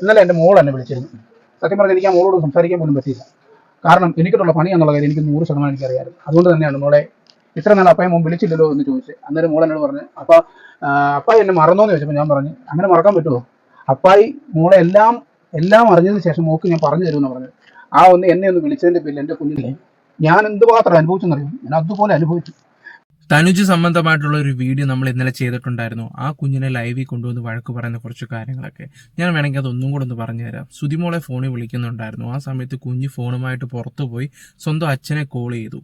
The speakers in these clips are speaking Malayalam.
ഇന്നലെ എന്റെ മോൾ എന്നെ വിളിച്ചിരുന്നു. സത്യം പറഞ്ഞാൽ എനിക്ക് ആ മോളോട് സംസാരിക്കാൻ പോലും പറ്റിയില്ല. കാരണം എനിക്കിട്ടുള്ള പണി എന്നുള്ള കാര്യം എനിക്ക് നൂറ് ശതമാനം എനിക്കറിയാമായിരുന്നു. അതുകൊണ്ട് തന്നെയാണ് മോളെ ഇത്ര നാൾ അപ്പയെ മോൻ വിളിച്ചില്ലല്ലോ എന്ന് ചോദിച്ചു അന്നേരം മോൾ എന്നോട് പറഞ്ഞു അപ്പ അപ്പായി എന്നെ മറന്നോന്ന് ചോദിച്ചപ്പോൾ ഞാൻ പറഞ്ഞു അങ്ങനെ മറക്കാൻ പറ്റുമോ അപ്പായി മോളെ എല്ലാം എല്ലാം അറിഞ്ഞതിന് ശേഷം മോക്ക് ഞാൻ പറഞ്ഞു തരുമെന്ന് പറഞ്ഞു ആ ഒന്ന് എന്നെ ഒന്ന് വിളിച്ചതിന്റെ പേരിൽ എന്റെ കുഞ്ഞിലെ ഞാൻ എന്തുമാത്രം അനുഭവിച്ചെന്നറിയും ഞാൻ അതുപോലെ അനുഭവിച്ചു. തനുജ് സംബന്ധമായിട്ടുള്ള ഒരു വീഡിയോ നമ്മൾ ഇന്നലെ ചെയ്തിട്ടുണ്ടായിരുന്നു. ആ കുഞ്ഞിനെ ലൈവിൽ കൊണ്ടുവന്ന് വഴക്ക് പറയുന്ന കുറച്ച് കാര്യങ്ങളൊക്കെ. ഞാൻ വേണമെങ്കിൽ അതൊന്നും കൂടെ ഒന്ന് പറഞ്ഞു തരാം. സുതിമോളെ ഫോണിൽ വിളിക്കുന്നുണ്ടായിരുന്നു. ആ സമയത്ത് കുഞ്ഞ് ഫോണുമായിട്ട് പുറത്തു പോയി സ്വന്തം അച്ഛനെ കോൾ ചെയ്തു.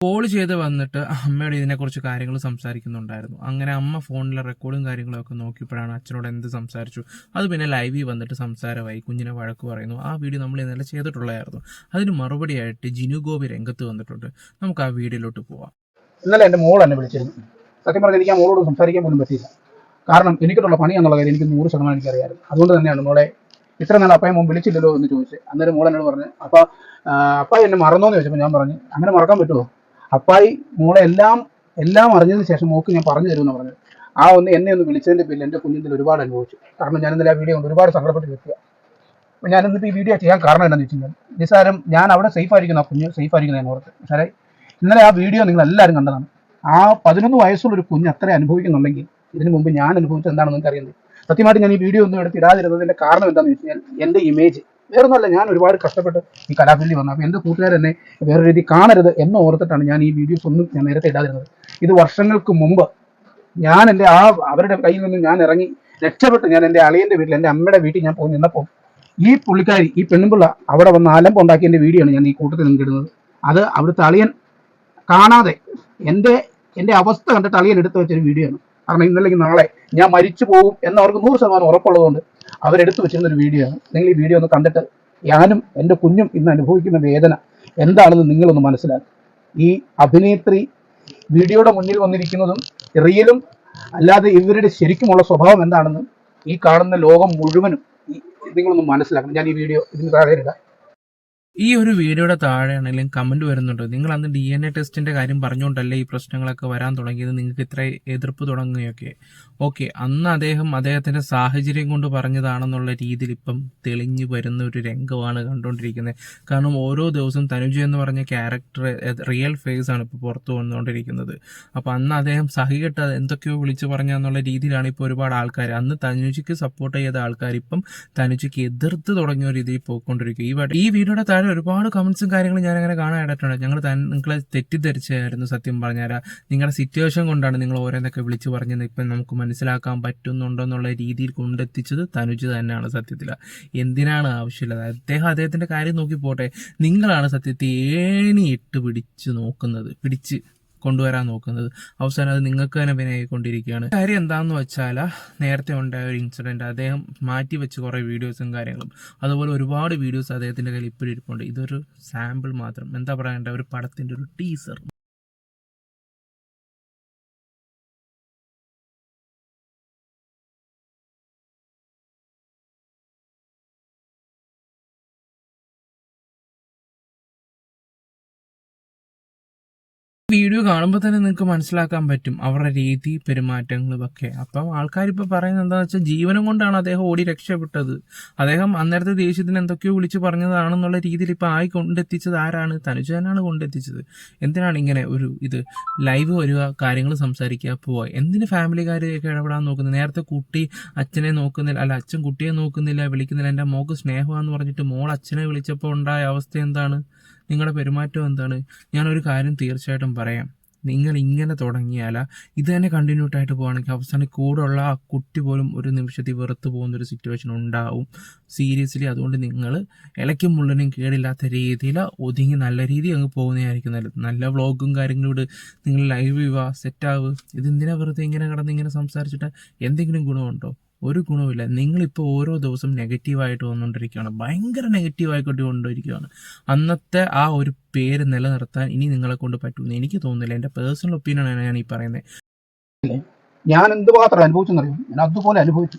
കോൾ ചെയ്ത് വന്നിട്ട് അമ്മയോട് ഇതിനെക്കുറിച്ച് കാര്യങ്ങൾ സംസാരിക്കുന്നുണ്ടായിരുന്നു. അങ്ങനെ അമ്മ ഫോണിലെ റെക്കോർഡും കാര്യങ്ങളൊക്കെ നോക്കിയപ്പോഴാണ് അച്ഛനോട് എന്ത് സംസാരിച്ചു. അത് പിന്നെ ലൈവിൽ വന്നിട്ട് സംസാരമായി. കുഞ്ഞിനെ വഴക്ക് പറയുന്നു. ആ വീഡിയോ നമ്മൾ ഇന്നലെ ചെയ്തിട്ടുള്ളതായിരുന്നു. അതിന് മറുപടിയായിട്ട് ജിനു ഗോപി രംഗത്ത് വന്നിട്ടുണ്ട്. നമുക്ക് ആ വീഡിയോയിലോട്ട് പോവാം. ഇന്നലെ എന്റെ മോൾ എന്നെ വിളിച്ചിരുന്നു. സത്യം പറഞ്ഞാൽ എനിക്ക് ആ മോളോട് സംസാരിക്കാൻ പോലും പറ്റിയില്ല. കാരണം എനിക്കിട്ടുള്ള പണി എന്നുള്ള കാര്യം എനിക്ക് നൂറ് ശതമാനം എനിക്കറിയാമായിരുന്നു. അതുകൊണ്ട് തന്നെയാണ് മോളെ ഇത്ര നാൾ അപ്പായ മോൻ വിളിച്ചില്ലല്ലോ എന്ന് ചോദിച്ചു അന്നേരം മോൾ എന്നോട് പറഞ്ഞു അപ്പ അപ്പായി എന്നെ മറന്നോന്ന് ചോദിച്ചപ്പോൾ ഞാൻ പറഞ്ഞു അങ്ങനെ മറക്കാൻ പറ്റുമോ അപ്പായി മോളെ എല്ലാം എല്ലാം അറിഞ്ഞതിന് ശേഷം മോക്ക് ഞാൻ പറഞ്ഞു തരുമെന്ന് പറഞ്ഞു. ആ ഒന്ന് എന്നെ ഒന്ന് വിളിച്ചതിന്റെ പേരിൽ എന്റെ കുഞ്ഞിൽ ഒരുപാട് അനുഭവിച്ചു. കാരണം ഞാൻ ഇന്നലെ ആ വീഡിയോ കൊണ്ട് ഒരുപാട് സങ്കടപ്പെട്ട് നിൽക്കുക അപ്പോൾ ഞാൻ ഇന്നിപ്പോൾ ഈ വീഡിയോ ചെയ്യാൻ കാരണം എന്താണെന്ന് വെച്ച് കഴിഞ്ഞാൽ നിസ്സാരം ഞാൻ അവിടെ സേഫ് ആയിരിക്കുന്ന ആ കുഞ്ഞ് സേഫ് ആയിരിക്കുന്ന ഞാൻ ഓർത്ത്. ഇന്നലെ ആ വീഡിയോ നിങ്ങൾ എല്ലാവരും കണ്ടതാണ്. ആ പതിനൊന്ന് വയസ്സുള്ള ഒരു കുഞ്ഞ് അത്ര അനുഭവിക്കുന്നുണ്ടെങ്കിൽ ഇതിനു മുമ്പ് ഞാൻ അനുഭവിച്ചത് എന്താണെന്ന് നിങ്ങൾക്ക് അറിയുന്നത് സത്യമായിട്ട് ഞാൻ ഈ വീഡിയോ ഒന്നും എടുത്ത് ഇടാതിരുന്നതിന്റെ കാരണം എന്താണെന്ന് വെച്ച് കഴിഞ്ഞാൽ എന്റെ ഇമേജ് വേറൊന്നുമല്ല ഞാൻ ഒരുപാട് കഷ്ടപ്പെട്ട് ഈ കലാഫീൽഡിൽ വന്നു. അപ്പോൾ എന്റെ കൂട്ടുകാർ എന്നെ വേറെ രീതി കാണരുത് എന്ന് ഓർത്തിട്ടാണ് ഞാൻ ഈ വീഡിയോസ് ഒന്നും ഞാൻ നേരത്തെ ഇടാതിരുന്നത്. ഇത് വർഷങ്ങൾക്ക് മുമ്പ് ഞാൻ എന്റെ ആ അവരുടെ കയ്യിൽ നിന്ന് ഞാൻ ഇറങ്ങി രക്ഷപ്പെട്ട് ഞാൻ എന്റെ അളിയന്റെ വീട്ടിൽ എന്റെ അമ്മയുടെ വീട്ടിൽ ഞാൻ പോയി നിന്നപ്പോൾ ഈ പുള്ളിക്കാരി ഈ പെണ്ണുമ്പിള്ള അവിടെ വന്ന് അലമ്പ് ഉണ്ടാക്കിയതിന്റെ വീഡിയോ ആണ് ഞാൻ ഈ കൂട്ടത്തിൽ നിന്നിടുന്നത് അത് അവിടുത്തെ അളിയൻ കാണാതെ എന്റെ എന്റെ അവസ്ഥ കണ്ടിട്ട് അളിയൻ എടുത്തു വെച്ചൊരു വീഡിയോ ആണ്. കാരണം ഇന്നല്ലെങ്കിൽ നാളെ ഞാൻ മരിച്ചു പോകും എന്നവർക്ക് നൂറ് ശതമാനം ഉറപ്പുള്ളതുകൊണ്ട് അവരെടുത്തു വെച്ചിരുന്ന ഒരു വീഡിയോ ആണ്. നിങ്ങൾ ഈ വീഡിയോ ഒന്ന് കണ്ടിട്ട് ഞാനും എന്റെ കുഞ്ഞും ഇന്ന് അനുഭവിക്കുന്ന വേദന എന്താണെന്ന് നിങ്ങളൊന്ന് മനസ്സിലാക്കും. ഈ അഭിനേത്രി വീഡിയോയുടെ മുന്നിൽ വന്നിരിക്കുന്നതും റിയലും അല്ലാതെ ഇവരുടെ ശരിക്കുമുള്ള സ്വഭാവം എന്താണെന്ന് ഈ കാണുന്ന ലോകം മുഴുവനും നിങ്ങളൊന്ന് മനസ്സിലാക്കണം. ഞാൻ ഈ വീഡിയോ ഇതിന് താഴെ ഇടാം. ഈ ഒരു വീഡിയോയുടെ താഴെയാണെങ്കിലും കമന്റ് വരുന്നുണ്ട്. നിങ്ങൾ അന്ന് ഡി എൻ എ ടെസ്റ്റിന്റെ കാര്യം പറഞ്ഞുകൊണ്ടല്ലേ ഈ പ്രശ്നങ്ങളൊക്കെ വരാൻ തുടങ്ങിയത്? നിങ്ങൾക്ക് ഇത്ര എതിർപ്പ് തുടങ്ങുകയൊക്കെ. ഓക്കെ അന്ന് അദ്ദേഹം അദ്ദേഹത്തിന്റെ സാഹചര്യം കൊണ്ട് പറഞ്ഞതാണെന്നുള്ള രീതിയിൽ ഇപ്പം തെളിഞ്ഞു വരുന്ന ഒരു രംഗമാണ് കണ്ടുകൊണ്ടിരിക്കുന്നത്. കാരണം ഓരോ ദിവസവും തനുജ എന്ന് പറഞ്ഞ ക്യാരക്ടർ റിയൽ ഫേസ് ആണ് ഇപ്പോൾ പുറത്തു വന്നുകൊണ്ടിരിക്കുന്നത്. അപ്പോൾ അന്ന് അദ്ദേഹം സഹികെട്ട് എന്തൊക്കെയോ വിളിച്ചു പറഞ്ഞെന്നുള്ള രീതിയിലാണ് ഇപ്പോൾ ഒരുപാട് ആൾക്കാർ അന്ന് തനുജയ്ക്ക് സപ്പോർട്ട് ചെയ്ത ആൾക്കാർ ഇപ്പം തനുജയ്ക്ക് എതിർത്ത് തുടങ്ങിയ രീതിയിൽ പോയിക്കൊണ്ടിരിക്കും ഈ ഈ വീഡിയോയുടെ താഴെ ഒരുപാട് കമൻസും കാര്യങ്ങളും ഞാൻ അങ്ങനെ കാണാനായിട്ടുണ്ട് ഞങ്ങൾ നിങ്ങളെ തെറ്റിദ്ധരിച്ചായിരുന്നു സത്യം പറഞ്ഞാൽ. നിങ്ങളുടെ സിറ്റുവേഷൻ കൊണ്ടാണ് നിങ്ങൾ ഓരോന്നൊക്കെ വിളിച്ചു പറഞ്ഞത്. ഇപ്പം നമുക്ക് മനസ്സിലാക്കാൻ പറ്റുന്നുണ്ടോ എന്നുള്ള രീതിയിൽ കൊണ്ടെത്തിച്ചത് തനുജ് തന്നെയാണ് സത്യത്തിൽ. എന്തിനാണ് ആവശ്യമില്ലത്? അദ്ദേഹം അദ്ദേഹത്തിന്റെ കാര്യം നോക്കി പോട്ടെ നിങ്ങളാണ് സത്യത്തിൽ ഇട്ട് പിടിച്ച് നോക്കുന്നത്. പിടിച്ച് കൊണ്ടുവരാൻ നോക്കുന്നത്. അവസാനം അത് നിങ്ങൾക്ക് തന്നെ വിനയിക്കൊണ്ടിരിക്കുകയാണ് കാര്യം എന്താണെന്ന് വെച്ചാൽ നേരത്തെ ഉണ്ടായ ഒരു ഇൻസിഡന്റ് അദ്ദേഹം മാറ്റി വെച്ച് കുറേ വീഡിയോസും കാര്യങ്ങളും. അതുപോലെ ഒരുപാട് വീഡിയോസ് അദ്ദേഹത്തിന്റെ കയ്യിൽ ഇപ്പോഴും ഇരിപ്പുണ്ട്. ഇതൊരു സാമ്പിൾ മാത്രം. എന്താ പറയണ്ട ഒരു പടത്തിന്റെ ഒരു ടീസർ വീഡിയോ കാണുമ്പോൾ തന്നെ നിങ്ങൾക്ക് മനസ്സിലാക്കാൻ പറ്റും അവരുടെ രീതി പെരുമാറ്റങ്ങളും ഒക്കെ അപ്പം ആൾക്കാർ ഇപ്പോൾ പറയുന്നത് എന്താണെന്ന് വെച്ചാൽ ജീവനം കൊണ്ടാണ് അദ്ദേഹം ഓടി രക്ഷപ്പെട്ടത്. അദ്ദേഹം അന്നേരത്തെ ദേഷ്യത്തിന് എന്തൊക്കെയോ വിളിച്ചു പറഞ്ഞതാണെന്നുള്ള രീതിയിൽ ഇപ്പോൾ ആയി കൊണ്ടെത്തിച്ചത് ആരാണ്? തനുജ തന്നെയാണ് കൊണ്ടെത്തിച്ചത്. എന്തിനാണ് ഇങ്ങനെ ഒരു ഇത്? ലൈവ് വരിക കാര്യങ്ങൾ സംസാരിക്കുക പോവുക. എന്തിന് ഫാമിലിക്കാരെയൊക്കെ ഇടപെടാൻ നോക്കുന്നത്? നേരത്തെ കുട്ടി അച്ഛനെ നോക്കുന്നില്ല അല്ല അച്ഛൻ കുട്ടിയെ നോക്കുന്നില്ല വിളിക്കുന്നില്ല. എന്റെ മോക്ക് സ്നേഹമാണെന്ന് പറഞ്ഞിട്ട് മോൾ അച്ഛനെ വിളിച്ചപ്പോൾ ഉണ്ടായ അവസ്ഥ എന്താണ്? നിങ്ങളുടെ പെരുമാറ്റം എന്താണ്? ഞാനൊരു കാര്യം തീർച്ചയായിട്ടും പറയാം. നിങ്ങൾ ഇങ്ങനെ തുടങ്ങിയാൽ ഇത് തന്നെ കണ്ടിന്യൂട്ട് ആയിട്ട് പോകുകയാണെങ്കിൽ അവസാനം കൂടെയുള്ള ആ കുട്ടി പോലും ഒരു നിമിഷത്തിൽ വെറുത്ത് പോകുന്ന ഒരു സിറ്റുവേഷൻ ഉണ്ടാവും. സീരിയസ്ലി അതുകൊണ്ട് നിങ്ങൾ ഇലയ്ക്കും മുള്ളിനും കേടില്ലാത്ത രീതിയിൽ ഒതുങ്ങി നല്ല രീതിയിൽ അങ്ങ് പോകുന്നതായിരിക്കും നല്ലത്. നല്ല വ്ളോഗും കാര്യങ്ങളോട് നിങ്ങൾ ലൈവ് ചെയ്യുക സെറ്റാവ് ഇതെന്തിനാ വെറുതെ ഇങ്ങനെ കിടന്ന് ഇങ്ങനെ സംസാരിച്ചിട്ട് എന്തെങ്കിലും ഗുണമുണ്ടോ? ഒരു ഗുണവുമില്ല. നിങ്ങളിപ്പോൾ ഓരോ ദിവസം നെഗറ്റീവായിട്ട് വന്നുകൊണ്ടിരിക്കുകയാണ്. ഭയങ്കര നെഗറ്റീവായിക്കൊണ്ട് കൊണ്ടിരിക്കുകയാണ് അന്നത്തെ ആ ഒരു പേര് നിലനിർത്താൻ ഇനി നിങ്ങളെ കൊണ്ട് പറ്റുമെന്ന് എനിക്ക് തോന്നുന്നില്ല. എന്റെ പേഴ്സണൽ ഒപ്പീനിയനാണ് ഞാൻ ഈ പറയുന്നത് ഞാൻ എന്തുമാത്രം അനുഭവിച്ചെന്നറിയും? ഞാൻ അതുപോലെ അനുഭവിച്ചു.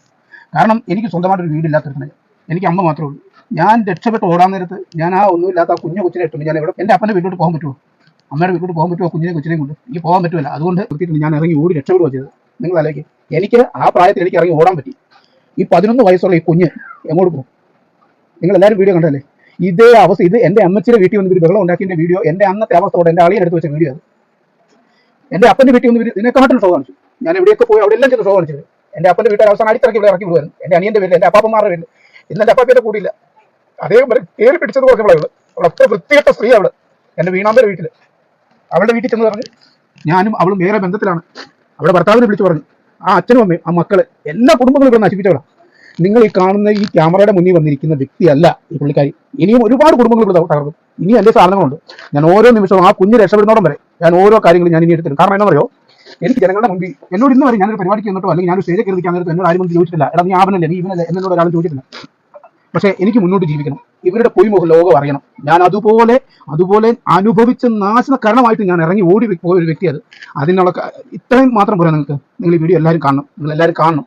കാരണം എനിക്ക് സ്വന്തമായിട്ടൊരു വീടില്ലാത്തിരുന്നത് എനിക്ക് അമ്മ മാത്രമേ ഉള്ളൂ. ഞാൻ രക്ഷപ്പെട്ട് ഓടാൻ നേരത്ത് ഞാൻ ആ ഒന്നുമില്ലാത്ത ആ കുഞ്ഞു കൊച്ചിനെ ഇട്ടുണ്ട് ഞാൻ എവിടെ? എന്റെ അപ്പന്റെ വീട്ടിലോട്ട് പോകാൻ പറ്റുമോ? അമ്മയുടെ വീട്ടിലോട്ട് പോകാൻ പറ്റുമോ? കുഞ്ഞിനെ കൊച്ചിനെയും കൊണ്ട് എനിക്ക് പോകാൻ പറ്റുമല്ല അതുകൊണ്ട് നിർത്തിയിട്ട് ഞാൻ ഇറങ്ങി ഓടി രക്ഷപ്പെടുക ചെയ്തത്. നിങ്ങൾ ആലോചിക്കും. എനിക്ക് ആ പ്രായത്തിൽ എനിക്ക് ഇറങ്ങി ഓടാൻ പറ്റി. ഈ പതിനൊന്ന് വയസ്സുള്ള ഈ കുഞ്ഞ് എങ്ങോട്ട് പോകും? നിങ്ങൾ എല്ലാവരും വീഡിയോ കണ്ടല്ലേ ഇതേ അവസ്ഥ ഇത് എന്റെ അമ്മച്ചിയുടെ വീട്ടിൽ വന്ന് ബഹളം ഉണ്ടാക്കിയതിന്റെ വീഡിയോ എന്റെ അന്നത്തെ അവസ്ഥയോടെ എന്റെ അളിയെ എടുത്ത് വെച്ച വീഡിയോ അത്. എന്റെ അപ്പന്റെ വീട്ടിൽ വന്ന് ഇവർ ഇതിനെക്കാട്ടും ഷോ കാണിച്ചു ഞാൻ എവിടെയൊക്കെ പോയി അവിടെ എല്ലാം ചെന്ന് ഷോ കാണിച്ചത്. എന്റെ അപ്പന്റെ വീട്ടിൽ അവസാനം അടിത്തിറക്കി ഇവിടെ ഇറക്കി വിടുവായിരുന്നു. എന്റെ അനിയന്റെ വീട്ടിൽ എന്റെ അപ്പാപ്പന്മാരുടെ വീട്ടിൽ ഇന്ന് എന്റെ കൂടിയില്ല. അദ്ദേഹം വരെ കയറി പിടിച്ചത് കുറച്ച് അവൾ അവിടെ അത്ര വൃത്തികെട്ട സ്ത്രീ അവൾ. എന്റെ വീണാമ്പയുടെ വീട്ടിൽ അവളുടെ വീട്ടിൽ ചെന്ന് പറഞ്ഞു ഞാനും അവളും വേറെ ബന്ധത്തിലാണ്. അവിടെ ഭർത്താവിനെ വിളിച്ചു പറഞ്ഞു ആ അച്ഛനും അമ്മയും ആ മക്കൾ എല്ലാ കുടുംബങ്ങളും ഇവിടെ നശിപ്പിച്ചവളാ. നിങ്ങൾ ഈ കാണുന്ന ഈ ക്യാമറയുടെ മുന്നിൽ വന്നിരിക്കുന്ന വ്യക്തിയല്ല ഈ പുള്ളിക്കാരി. ഇനിയും ഒരുപാട് കുടുംബങ്ങൾ ഇവിടെ തകർന്നു ഇനിയും എന്റെ സാധനങ്ങളുണ്ട്? ഞാൻ ഓരോ നിമിഷവും ആ കുഞ്ഞ് രക്ഷപ്പെടുന്നോടം വരെ ഞാൻ ഓരോ കാര്യങ്ങളും ഞാൻ ഇനി എടുത്തിരുന്നു കാരണം എന്താ പറയുക എനിക്ക് ജനങ്ങളുടെ മുമ്പിൽ എന്നോട് ഇന്ന് വരെ ഞാനൊരു പരിപാടിക്ക് വന്നിട്ടോ അല്ലെങ്കിൽ ഞാനൊരു സ്റ്റേജ് കയറി നേരത്തെ എന്നോട് ആരും ചോദിച്ചിട്ടില്ല. എടാ നീ ആവനല്ലേ? നീ ഇവനല്ലേ? എന്നോട് ഒരാളും ചോദിച്ചിട്ടില്ല. പക്ഷേ എനിക്ക് മുന്നോട്ട് ജീവിക്കണം. ഇവരുടെ പൊയ്മുഖ ലോകം അറിയണം. ഞാൻ അതുപോലെ അതുപോലെ അനുഭവിച്ച നാശന കാരണമായിട്ട് ഞാൻ ഇറങ്ങി ഓടി പോയ ഒരു വ്യക്തി അത്. അതിനുള്ള ഇത്രയും മാത്രം പോരാ നിങ്ങൾക്ക്. നിങ്ങൾ ഈ വീഡിയോ എല്ലാവരും കാണണം. നിങ്ങൾ എല്ലാവരും കാണണം.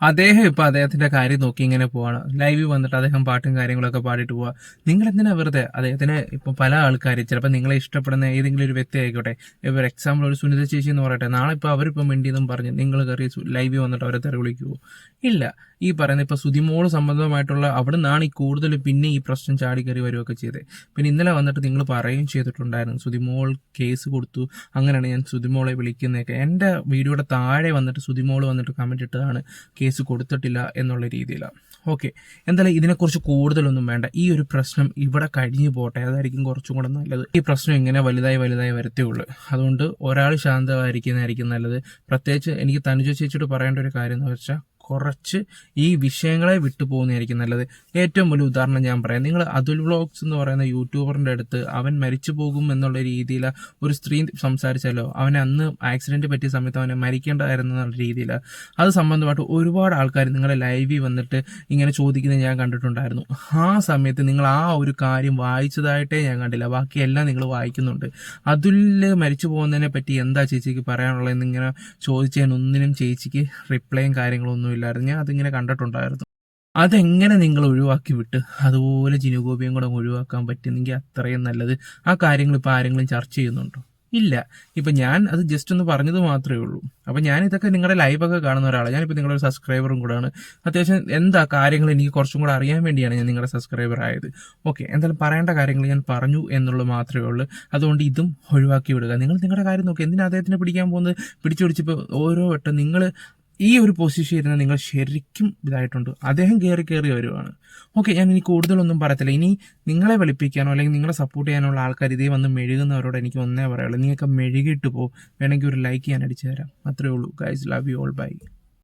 അദ്ദേഹം ഇപ്പൊ അദ്ദേഹത്തിന്റെ കാര്യം നോക്കി ഇങ്ങനെ പോവാണ്. ലൈവിൽ വന്നിട്ട് അദ്ദേഹം പാട്ടും കാര്യങ്ങളൊക്കെ പാടിയിട്ട് പോവാ. നിങ്ങൾ എന്തിനാ വെറുതെ? അദ്ദേഹത്തിന് ഇപ്പൊ പല ആൾക്കാർ ചിലപ്പോൾ നിങ്ങളെ ഇഷ്ടപ്പെടുന്ന ഏതെങ്കിലും ഒരു വ്യക്തി ആയിക്കോട്ടെ. ഇപ്പൊ എക്സാമ്പിൾ ഒരു സുനിത ചേച്ചി എന്ന് പറയട്ടെ. നാളെ ഇപ്പൊ അവരിപ്പോ മിണ്ടിയെന്നും പറഞ്ഞ് നിങ്ങൾ കയറി ലൈവിൽ വന്നിട്ട് അവരെ തെറി വിളിക്കുവോ? ഇല്ല. ഈ പറയുന്ന ഇപ്പൊ സുതിമോൾ സംബന്ധമായിട്ടുള്ള അവിടെ നിന്നാണ് ഈ കൂടുതൽ പിന്നെ ഈ പ്രശ്നം ചാടി കയറി വരികയൊക്കെ ചെയ്തത് പിന്നെ ഇന്നലെ വന്നിട്ട് നിങ്ങൾ പറയുകയും ചെയ്തിട്ടുണ്ടായിരുന്നു. സുതിമോൾ കേസ് കൊടുത്തു. അങ്ങനെയാണ് ഞാൻ സുതിമോളെ വിളിക്കുന്നതൊക്കെ. എന്റെ വീഡിയോയുടെ താഴെ വന്നിട്ട് സുതിമോൾ വന്നിട്ട് കമന്റ് ഇട്ടതാണ്. കേസ് കൊടുത്തിട്ടില്ല എന്നുള്ള രീതിയിലാണ്. ഓക്കെ എന്തായാലും ഇതിനെക്കുറിച്ച് കൂടുതലൊന്നും വേണ്ട. ഈ ഒരു പ്രശ്നം ഇവിടെ കഴിഞ്ഞു പോട്ടെ. അതായിരിക്കും കുറച്ചും കൂടെ നല്ലത്. ഈ പ്രശ്നം ഇങ്ങനെ വലുതായി വലുതായി വരത്തേ അതുകൊണ്ട് ഒരാൾ ശാന്തമായിരിക്കുന്നതായിരിക്കും നല്ലത്. പ്രത്യേകിച്ച് എനിക്ക് തനുജ ചേച്ചിയോട് പറയേണ്ട ഒരു കാര്യം എന്ന് വെച്ചാൽ കുറച്ച് ഈ വിഷയങ്ങളെ വിട്ടുപോകുന്നതായിരിക്കും നല്ലത്. ഏറ്റവും വലിയ ഉദാഹരണം ഞാൻ പറയാം. നിങ്ങൾ അതുൽ വ്ളോഗ്സ് എന്ന് പറയുന്ന യൂട്യൂബറിന്റെ അടുത്ത് അവൻ മരിച്ചു പോകും എന്നുള്ള രീതിയിൽ ഒരു സ്ത്രീ സംസാരിച്ചാലോ? അവനെ അന്ന് ആക്സിഡന്റ് പറ്റിയ സമയത്ത് അവനെ മരിക്കേണ്ടതായിരുന്നു എന്നുള്ള രീതിയിൽ അത് സംബന്ധമായിട്ട് ഒരുപാട് ആൾക്കാർ നിങ്ങളെ ലൈവിൽ വന്നിട്ട് ഇങ്ങനെ ചോദിക്കുന്നത് ഞാൻ കണ്ടിട്ടുണ്ടായിരുന്നു. ആ സമയത്ത് നിങ്ങൾ ആ ഒരു കാര്യം വായിച്ചതായിട്ടേ ഞാൻ കണ്ടില്ല. ബാക്കിയെല്ലാം നിങ്ങൾ വായിക്കുന്നുണ്ട്. അതുൽ മരിച്ചു പോകുന്നതിനെ പറ്റി എന്താ ചേച്ചിക്ക് പറയാനുള്ളതെന്ന് ഇങ്ങനെ ചോദിച്ചതിനൊന്നിനും ചേച്ചിക്ക് റിപ്ലൈയും കാര്യങ്ങളൊന്നും ഇല്ലായിരുന്നു ഞാൻ അതിങ്ങനെ കണ്ടിട്ടുണ്ടായിരുന്നു. അതെങ്ങനെ നിങ്ങൾ ഒഴിവാക്കി വിട്ട്? അതുപോലെ ജിനുഗോപിയും കൂടെ ഒഴിവാക്കാൻ പറ്റുന്നെങ്കിൽ അത്രയും നല്ലത്. ആ കാര്യങ്ങൾ ഇപ്പോൾ ആരെങ്കിലും ചർച്ച ചെയ്യുന്നുണ്ടോ? ഇല്ല. ഇപ്പം ഞാൻ അത് ജസ്റ്റ് ഒന്ന് പറഞ്ഞത് മാത്രമേ ഉള്ളൂ. അപ്പം ഞാൻ ഇതൊക്കെ നിങ്ങളുടെ ലൈവൊക്കെ കാണുന്ന ഒരാളാണ്. ഞാനിപ്പോൾ നിങ്ങളുടെ ഒരു സബ്സ്ക്രൈബറും കൂടെയാണ് അത്യാവശ്യം എന്താ കാര്യങ്ങൾ എനിക്ക് കുറച്ചും കൂടെ അറിയാൻ വേണ്ടിയാണ് ഞാൻ നിങ്ങളുടെ സബ്സ്ക്രൈബർ ആയത്. ഓക്കെ എന്തായാലും പറയേണ്ട കാര്യങ്ങൾ ഞാൻ പറഞ്ഞു എന്നുള്ളത് മാത്രമേ ഉള്ളൂ. അതുകൊണ്ട് ഇതും ഒഴിവാക്കി വിടുക. നിങ്ങൾ നിങ്ങളുടെ കാര്യം നോക്കി. എന്തിനാ അദ്ദേഹത്തിനെ പിടിക്കാൻ പോകുന്നത്? പിടിച്ചു പിടിച്ചിപ്പോൾ ഓരോ വട്ടം നിങ്ങൾ ഈ ഒരു പൊസിഷൻ ഇരുന്ന് നിങ്ങൾ ശരിക്കും ഇതായിട്ടുണ്ട്. അദ്ദേഹം കയറി കയറി വരുവാണ്. ഓക്കെ ഞാൻ ഇനി കൂടുതലൊന്നും പറയത്തില്ല. ഇനി നിങ്ങളെ വെളുപ്പിക്കാനോ അല്ലെങ്കിൽ നിങ്ങളെ സപ്പോർട്ട് ചെയ്യാനുള്ള ആൾക്കാർ ഇതേ വന്ന് മെഴുകുന്നവരോട് എനിക്ക് ഒന്നേ പറയുള്ളൂ നീയൊക്കെ മെഴുകിയിട്ട് പോ. വേണമെങ്കിൽ ഒരു ലൈക്ക് ഞാൻ അടിച്ചു തരാം. അത്രേ ഉള്ളൂ. Guys love you all bye